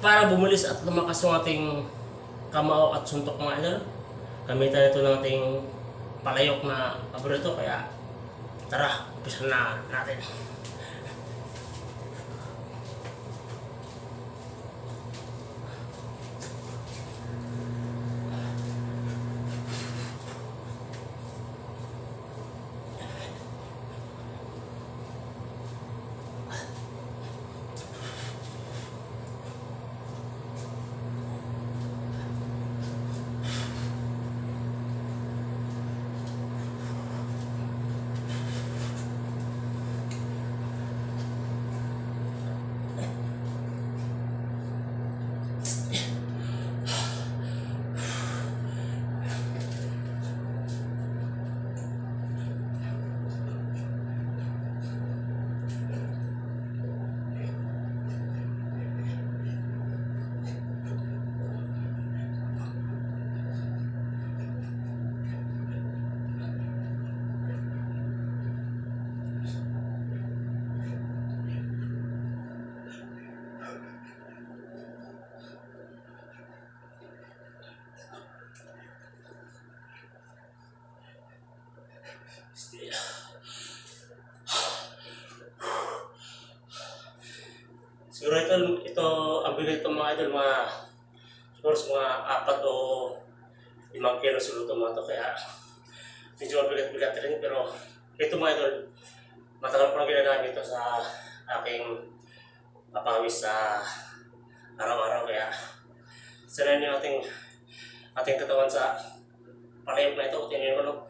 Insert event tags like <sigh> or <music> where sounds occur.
para bumulis at lumakas yung ating kamao at suntok mga idol, gamitan ito ng ating palayok na paborito kaya tara, umpisa na natin. <sighs> Siguro ito, ito ang bigat itong mga idol, mga siguro mga apat o limang kilo siguro itong mga ito. Kaya medyo mabigat-bigat rin. Pero ito mga idol, matagal ko na ginagamit ito sa aking papawis sa araw-araw. Kaya sanayin niyo ating ating katawan sa palayok na ito. Oh, yan, yan.